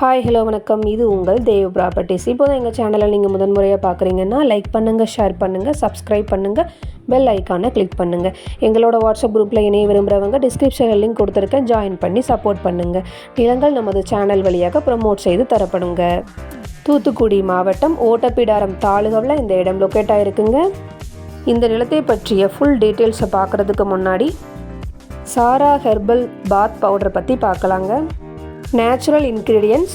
Hi hello வணக்கம். இது உங்கள் தேவ் ப்ராப்பர்ட்டிஸ் இப்போ தான் எங்கள் சேனலில் நீங்கள் முதன்முறையாக பார்க்குறீங்கன்னா லைக் பண்ணுங்கள் ஷேர் பண்ணுங்கள் சப்ஸ்கிரைப் பண்ணுங்கள் பெல் ஐக்கானை கிளிக் பண்ணுங்கள் எங்களோட வாட்ஸ்அப் குரூப்பில் இணைய விரும்புகிறவங்க டிஸ்கிரிப்ஷனில் லிங்க் கொடுத்துருக்கேன். ஜாயின் பண்ணி சப்போர்ட் பண்ணுங்கள் நிலங்கள் நமது சேனல் வழியாக ப்ரமோட் செய்து தரப்படுங்க. தூத்துக்குடி மாவட்டம் ஓட்டப்பிடாரம் தாலுகாவில் இந்த இடம் லொக்கேட் ஆகிருக்குங்க இந்த நிலத்தை பற்றிய ஃபுல் டீட்டெயில்ஸை பார்க்குறதுக்கு முன்னாடி சாரா ஹெர்பல் பாத் பவுடர் பற்றி பார்க்கலாங்க நேச்சுரல் இன்க்ரீடியன்ஸ்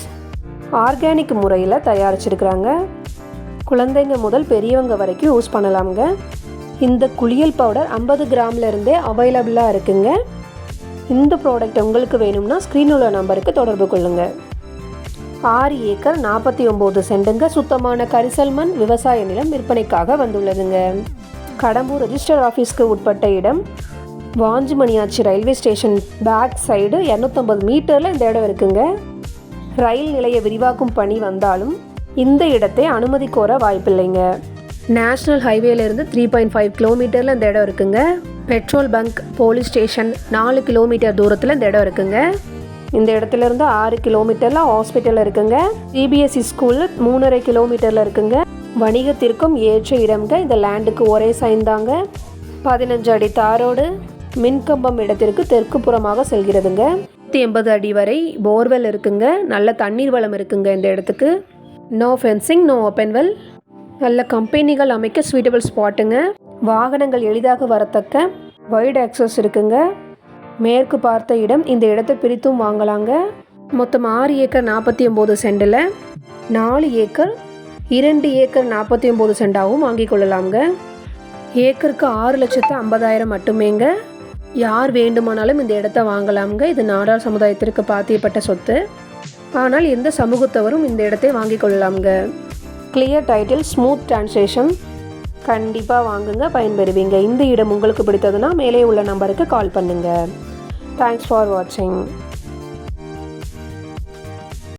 ஆர்கானிக் முறையில் தயாரிச்சிருக்கிறாங்க. குழந்தைங்க முதல் பெரியவங்க வரைக்கும் யூஸ் பண்ணலாமுங்க. இந்த குளியல் பவுடர் ஐம்பது கிராம்லேருந்தே அவைலபிளாக இருக்குங்க. இந்த ப்ராடக்ட் உங்களுக்கு வேணும்னா ஸ்க்ரீனில் உள்ள நம்பருக்கு தொடர்பு கொள்ளுங்கள் ஆறு ஏக்கர் நாற்பத்தி ஒம்பது சென்டுங்க சுத்தமான கரிசல் மண் விவசாய நிலம் விற்பனைக்காக வந்துள்ளதுங்க. கடம்பூர் ரெஜிஸ்டர் ஆஃபீஸ்க்கு உட்பட்ட இடம் Vanchimaniyachi railway station back side இரநூத்தம்பது மீட்டரில் இந்த இடம் இருக்குங்க. ரயில் நிலைய விரிவாக்கும் பணி வந்தாலும் இந்த இடத்தை அனுமதி கோர வாய்ப்பில்லைங்க. நேஷ்னல் ஹைவேலேருந்து த்ரீ பாயிண்ட் ஃபைவ் கிலோமீட்டரில் இந்த இடம் இருக்குங்க. பெட்ரோல் பங்க் போலீஸ் ஸ்டேஷன் நாலு கிலோமீட்டர் தூரத்தில் இந்த இடம் இருக்குங்க. இந்த இடத்துல இருந்து ஆறு கிலோமீட்டரில் ஹாஸ்பிட்டல் இருக்குங்க. சிபிஎஸ்சி ஸ்கூலில் மூணரை கிலோமீட்டரில் இருக்குங்க. வணிகத்திற்கும் ஏற்ற இடம்ங்க. இந்த லேண்டுக்கு ஒரே சைன் தாங்க. பதினஞ்சு அடி தாரோடு மின்கம்பம் இடத்திற்கு தெற்கு புறமாக செல்கிறதுங்க. நூற்றி எண்பது அடி வரை போர்வெல் இருக்குங்க. நல்ல தண்ணீர் வளம் இருக்குங்க இந்த இடத்துக்கு. No fencing no open well நல்ல கம்பெனிகள் அமைக்க சூட்டபிள் ஸ்பாட்டுங்க வாகனங்கள் எளிதாக வரத்தக்க வைடு ஆக்சஸ் இருக்குங்க. மேற்கு பார்த்த இடம் இந்த இடத்தை பிரித்தும் வாங்கலாங்க. மொத்தம் ஆறு ஏக்கர் நாற்பத்தி ஒம்பது சென்டில் நாலு ஏக்கர் இரண்டு ஏக்கர் நாற்பத்தி ஒம்பது சென்டாகவும் வாங்கி கொள்ளலாங்க ஏக்கருக்கு ஆறு லட்சத்து ஐம்பதாயிரம் மட்டுமேங்க. யார் வேண்டுமானாலும் இந்த இடத்த வாங்கலாம்ங்க. இது நாடார் சமுதாயத்திற்கு பாத்தியப்பட்ட சொத்து. ஆனால் எந்த சமூகத்தவரும் இந்த இடத்தை வாங்கி கொள்ளலாம்ங்க. கிளியர் டைட்டில் ஸ்மூத் டிரான்ஸ்லேஷன் கண்டிப்பாக வாங்குங்க பயன்பெறுவீங்க. இந்த இடம் உங்களுக்கு பிடித்ததுன்னா மேலே உள்ள நம்பருக்கு கால் பண்ணுங்கள் தேங்க்ஸ் ஃபார் வாட்சிங்